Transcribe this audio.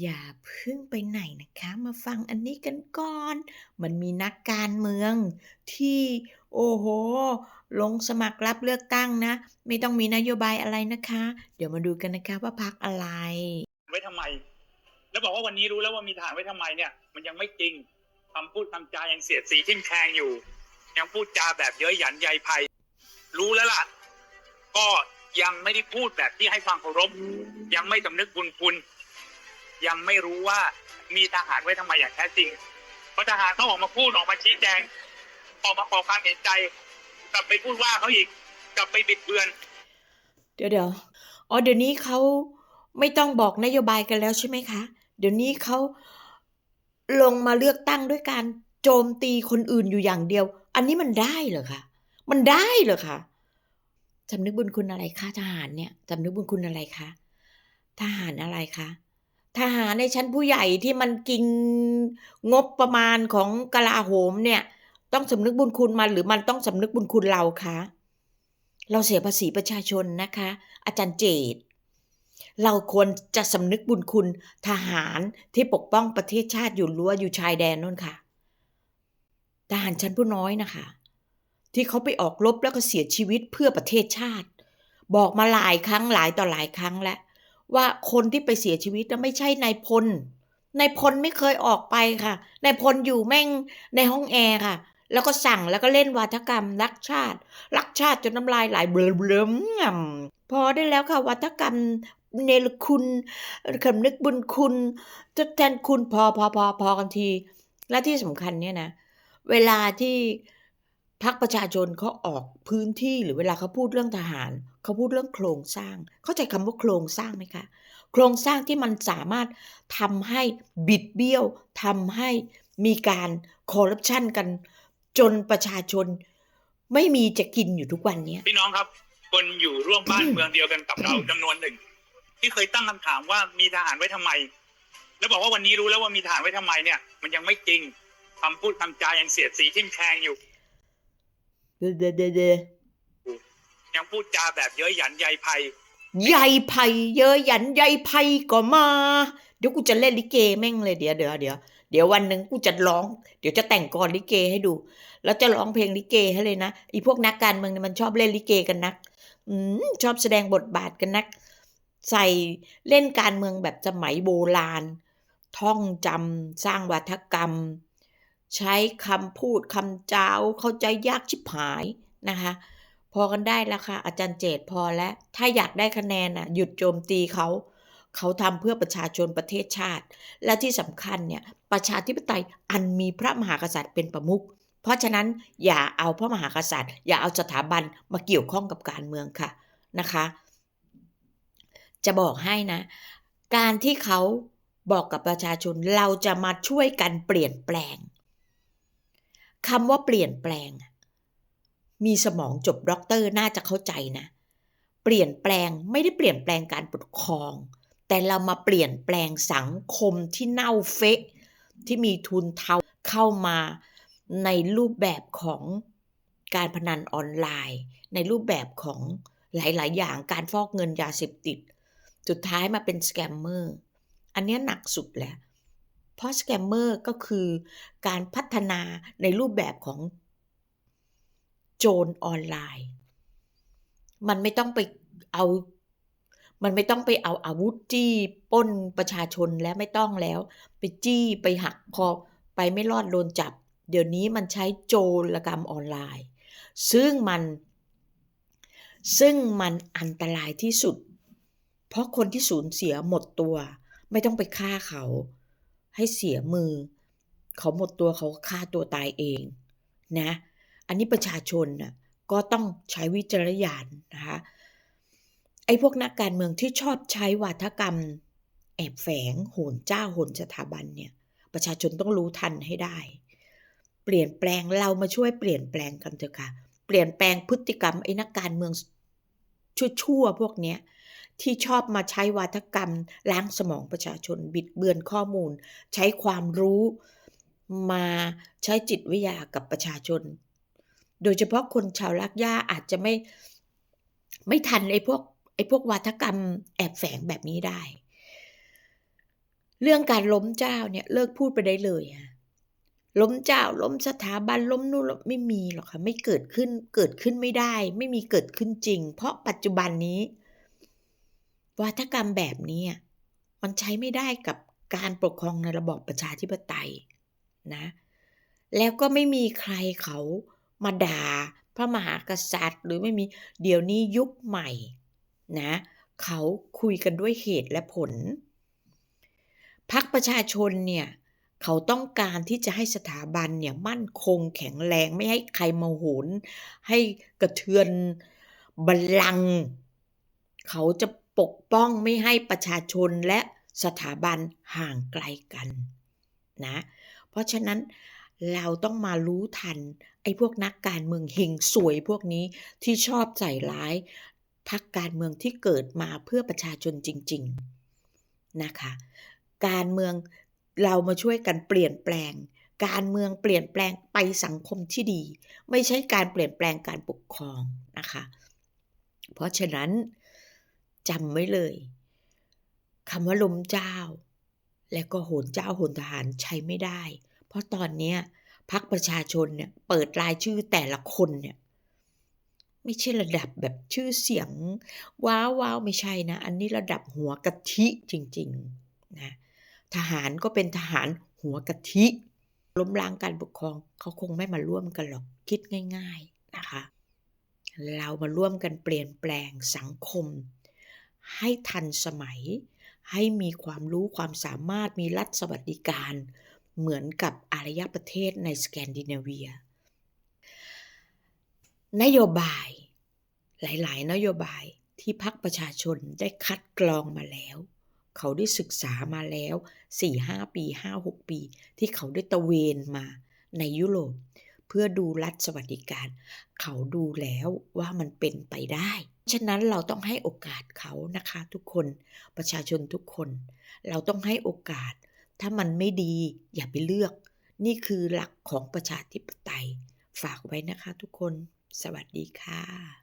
อย่าเพิ่งไปไหนนะคะ มาฟังอันนี้กันก่อน มันมีนักการเมืองที่ โอ้โฮลงสมัครรับเลือกตั้งนะ ไม่ต้องมีนโยบายอะไรนะคะ เดี๋ยวมาดูกันนะคะว่าพรรคอะไร ไว้ทำไม แล้วบอกว่าวันนี้รู้แล้วว่ามีฐานไว้ทำไมเนี่ย มันยังไม่จริงคำพูดคำจายังเสียดสีทิ่มแทงอยู่ ยังพูดจาแบบเย้ยหยันใยภัย รู้แล้วล่ะ ก็ยังไม่ได้พูดแบบที่ให้ความเคารพยังไม่สำนึกบุญคุณ ยังไม่รู้ว่ามีทหารไว้ทำไมอย่างแท้จริง เพราะทหารเขาออกมาพูดออกมาชี้แจง ออกมาขอความเห็นใจ กลับไปพูดว่าเขาอีก กลับไปบิดเบือน เดี๋ยวเดี๋ยวอ๋อเดี๋ยวนี้เขาไม่ต้องบอกนโยบายกันแล้วใช่ไหมคะ เดี๋ยวนี้เขาลงมาเลือกตั้งด้วยการโจมตีคนอื่นอยู่อย่างเดียว อันนี้มันได้เหรอคะ มันได้เหรอคะสำนึกบุญคุณอะไรคะทหารเนี่ยสำนึกบุญคุณอะไรคะทหารอะไรคะ ทหารในชั้นผู้ใหญ่ที่มันกินงบประมาณของกลาโหมเนี่ย ต้องสำนึกบุญคุณมันหรือมันต้องสำนึกบุญคุณเราคะเราเสียภาษีประชาชนนะคะ อาจารย์เจต เราควรจะสำนึกบุญคุณทหารที่ปกป้องประเทศชาติอยู่รั้วอยู่ชายแดนนู่นค่ะ ทหารชั้นผู้น้อยนะคะ ที่เขาไปออกรบแล้วก็เสียชีวิตเพื่อประเทศชาติ บอกมาหลายครั้งหลายต่อหลายครั้งแล้ว ว่าคนที่ไปเสียชีวิตนะไม่ใช่นายพลนายพลไม่เคยออกไปค่ะนายพลอยู่แม่งในห้องแอร์ค่ะ แล้วก็สั่งแล้วก็เล่นวาทกรรม รักชาติ รักชาติจนน้ำลายไหลเบลอเบลมพอได้แล้วค่ะวัฒกรรมเนรคุณคำนึกบุญคุณทดแทนคุณพอพอพอพอกันที และที่สำคัญเนี่ยนะ เวลาที่ พรรคประชาชนเขาออกพื้นที่หรือเวลาเขาพูดเรื่องทหารเขาพูดเรื่องโครงสร้าง เข้าใจคำว่าโครงสร้างไหมคะ โครงสร้างที่มันสามารถทำให้บิดเบี้ยวทำให้มีการคอร์รัปชันกัน จนประชาชนไม่มีจะกินอยู่ทุกวันเนี้ยพี่น้องครับ คนอยู่ร่วมบ้านเมืองเดียวกันกับเราจำนวนหนึ่ง ที่เคยตั้งคำถามว่ามีทหารไว้ทำไม แล้วบอกว่าวันนี้รู้แล้วว่ามีทหารไว้ทำไมเนี่ย มันยังไม่จริงคำพูดคำจายังเสียดสีทิ่มแทงอยู่ เดเดเดเดยังพูดจาแบบเย้ยหยันใยภัยใยไผ่เยอะหยันใยไผ่ก็มา เดี๋ยวกูจะเล่นลิเกแม่งเลยเดี๋ยวเดี๋ยวเดี๋ยวเดี๋ยววันหนึ่งกูจะร้อง เดี๋ยวจะแต่งกลอนลิเกให้ดู แล้วจะร้องเพลงลิเกให้เลยนะอีพวกนักการเมืองเนี่ยมันชอบเล่นลิเกกันนัก อืมชอบแสดงบทบาทกันนัก ใส่เล่นการเมืองแบบสมัยโบราณ ท่องจำสร้างวัฒกรรม ใช้คำพูดคำเจ้าเข้าใจยากชิบหายนะคะ พอกันได้แล้วค่ะ อาจารย์เจตพอแล้ว ถ้าอยากได้คะแนนน่ะหยุดโจมตีเขา เขาทำเพื่อประชาชนประเทศชาติ และที่สำคัญเนี่ยประชาธิปไตยอันมีพระมหากษัตริย์เป็นประมุขเพราะฉะนั้นอย่าเอาพระมหากษัตริย์ อย่าเอาสถาบันมาเกี่ยวข้องกับการเมืองค่ะนะคะ จะบอกให้นะ การที่เขาบอกกับประชาชนเราจะมาช่วยกันเปลี่ยนแปลง คำว่าเปลี่ยนแปลง มีสมองจบด็อกเตอร์น่าจะเข้าใจนะ เปลี่ยนแปลงไม่ได้เปลี่ยนแปลงการปกครอง แต่เรามาเปลี่ยนแปลงสังคมที่เน่าเฟะ ที่มีทุนเทาเข้ามาในรูปแบบของการพนันออนไลน์ ในรูปแบบของหลาย ๆ อย่างการฟอกเงินยาเสพติด สุดท้ายมาเป็นสแกมเมอร์ อันนี้หนักสุดแหละ เพราะสแกมเมอร์ก็คือการพัฒนาในรูปแบบของโจรออนไลน์ มันไม่ต้องไปเอา มันไม่ต้องไปเอาอาวุธจี้ป้นประชาชนแล้วไม่ต้องแล้ว ไปจี้ไปหักคอไปไม่รอดโดนจับ เดี๋ยวนี้มันใช้โจรกรรมออนไลน์ ซึ่งมัน ซึ่งมันอันตรายที่สุด เพราะคนที่สูญเสียหมดตัว ไม่ต้องไปฆ่าเขา ให้เสียมือ เขาหมดตัวเขาฆ่าตัวตายเองนะ อันนี้ประชาชนน่ะก็ต้องใช้วิจารณญาณนะคะไอ้พวกนักการเมืองที่ชอบใช้วาทกรรม แอบแฝงโหนเจ้าโหนสถาบันเนี่ย ประชาชนต้องรู้ทันให้ได้ เปลี่ยนแปลงเรามาช่วยเปลี่ยนแปลงกันเถอะค่ะ เปลี่ยนแปลงพฤติกรรมไอ้นักการเมืองชั่วๆพวกเนี้ย ที่ชอบมาใช้วาทกรรม ล้างสมองประชาชน บิดเบือนข้อมูล ใช้ความรู้มาใช้จิตวิทยากับประชาชน โดยเฉพาะคนชาวลักย่าอาจจะไม่ไม่ทันไอ้พวกไอ้พวกวาทกรรมแอบแฝงแบบนี้ได้ เรื่องการล้มเจ้าเนี่ยเลิกพูดไปได้เลยฮะล้มเจ้าล้มสถาบันล้มนู่นไม่มีหรอกค่ะไม่เกิดขึ้นเกิดขึ้นไม่ได้ ไม่มีเกิดขึ้นจริง เพราะปัจจุบันนี้ วาทกรรมแบบนี้อะมันใช้ไม่ได้กับการปกครองในระบอบประชาธิปไตยนะ แล้วก็ไม่มีใครเขามาด่าพระมหากษัตริย์ หรือไม่มีเดี๋ยวนี้ยุคใหม่นะเขาคุยกันด้วยเหตุและผลพักประชาชนเนี่ยเขาต้องการที่จะให้สถาบันเนี่ยมั่นคงแข็งแรงไม่ให้ใครมาโหนให้กระเทือนบัลลังก์เขาจะ ปกป้องไม่ให้ประชาชนและสถาบันห่างไกลกันนะเพราะฉะนั้นเราต้องมารู้ทัน ไอ้พวกนักการเมืองเฮงสวยพวกนี้ที่ชอบใส่ร้ายพักการเมืองที่เกิดมาเพื่อประชาชนจริง ๆนะคะ การเมืองเรามาช่วยกันเปลี่ยนแปลง การเมืองเปลี่ยนแปลงไปสังคมที่ดี ไม่ใช่การเปลี่ยนแปลงการปกครองนะคะ เพราะฉะนั้น จำไว้เลยคำว่าลมเจ้า และก็โหนเจ้าโหนทหารใช้ไม่ได้ เพราะตอนเนี้ยพักประชาชนเนี่ยเปิดรายชื่อแต่ละคนเนี่ยไม่ใช่ระดับแบบชื่อเสียง ว้าวว้าวไม่ใช่นะ อันนี้ระดับหัวกะทิจริงๆนะทหารก็เป็นทหารหัวกะทิล้มล้างการปกครองเขาคงไม่มาร่วมกันหรอกคิดง่าย ๆนะคะ เรามาร่วมกันเปลี่ยนแปลงสังคม ให้ทันสมัย ให้มีความรู้ความสามารถมีรัฐสวัสดิการ เหมือนกับอารยประเทศในสแกนดิเนเวีย นโยบาย หลาย ๆ นโยบายที่พักประชาชนได้คัดกรองมาแล้ว เขาได้ศึกษามาแล้ว 4-5 ปี 5-6 ปี ที่เขาได้ตะเวนมาในยุโรป เพื่อดูรัฐสวัสดิการ เขาดูแล้วว่ามันเป็นไปได้ ฉะนั้นเราต้องให้โอกาสเขานะคะ ทุกคนประชาชนทุกคน เราต้องให้โอกาส ถ้ามันไม่ดีอย่าไปเลือก นี่คือหลักของประชาธิปไตย ฝากไว้นะคะทุกคน สวัสดีค่ะ